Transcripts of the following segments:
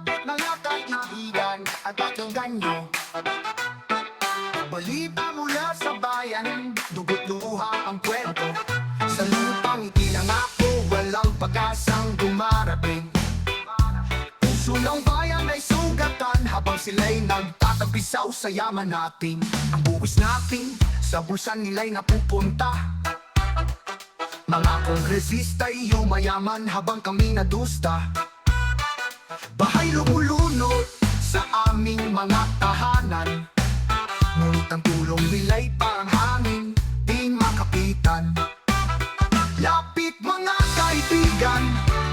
mga kaibigan at pakinggan nyo Balita mula sa bayan, dugot luha ang kwento. Sa lupang itinangako, walang pag-asang dumarating. Puso ng bayan ay sugatan habang sila'y nagtatabisaw sa yaman natin. Ang buwis natin sa bulsa nila'y napupunta. Mga kongresista'y yumayaman habang kami nadusta Bahay lumulunod sa aming mga tahanan. Ngunit ang tulong nila'y parang hangin, di makapitan. Lapit mga kaibigan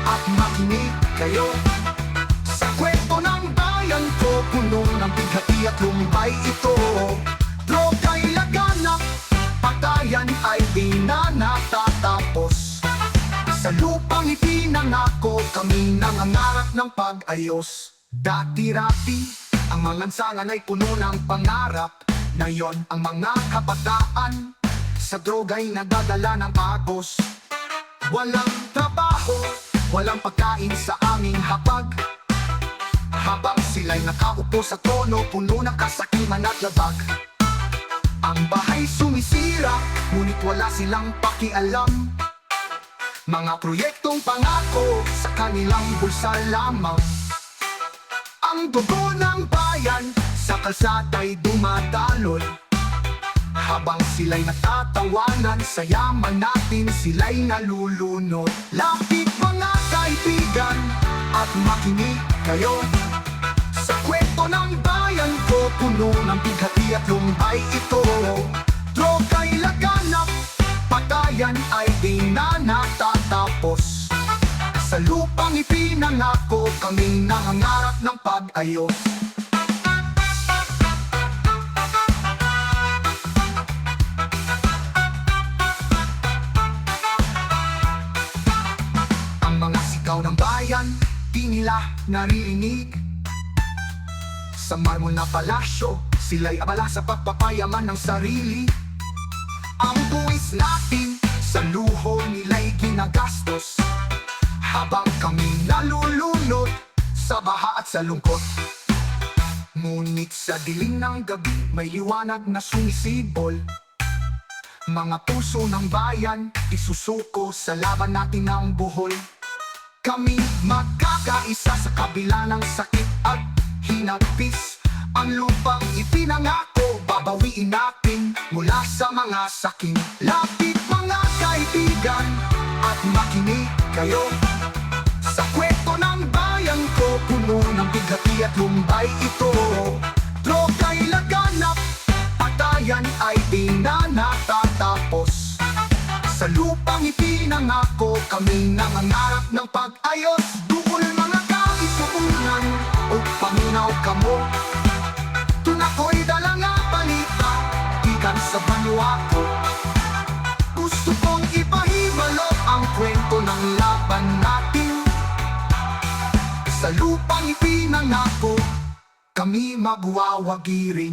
at makinig kayo. Sa kwento ng bayan ko, puno ng bighati at lumbay ito itinangako, kami nangangarap ng pag-ayos. Dati-rati, ang mga lansangan ay puno ng pangarap. Ngayon, ang mga kabataan Sa droga'y nagdadala ng agos Walang trabaho, walang pagkain sa aming hapag. Habang sila'y nakaupo sa tono, puno ng kasakiman at labag. Ang bahay sumisira, ngunit wala silang pakialam. Mga proyektong pangako sa kanilang bulsa lamang. Ang dugo ng bayan sa kalsada'y dumadaloy. Habang sila'y natatawanan sa yaman natin sila'y nalulunod. Lapit mga kaibigan at makinig kayo. Sa kwento ng bayan ko puno ng bighati at lumbay ito. Droga'y laganap, patayan ay di na natatapos Sa lupang ipinangako kami nangangarap ng pag-ayos. Ang mga sigaw ng bayan, di nila naririnig Sa marmol na palasyo, sila'y abala sa pagpapayaman ng sarili. Ang buwis natin, sa luho nila'y sa lungkot. Ngunit sa dilim ng gabi, may liwanag na sumisibol. Mga puso ng bayan, isusuko sa laban natin ng buhol. Kami magkakaisa sa kabila ng sakit at hinagpis. Ang lupang ipinangako, babawiin natin mula sa mga saking Lapit mga kaibigan at makinig kayo bighati at lumbay ito. Droga'y laganap, patayan ay di na natatapos. Sa lupang ipinangako kami nangangarap ng pag-ayos. Bukol mga kaisuunan o paminaw kamo Tunako'y dala Ipinangako, kami magwawagirin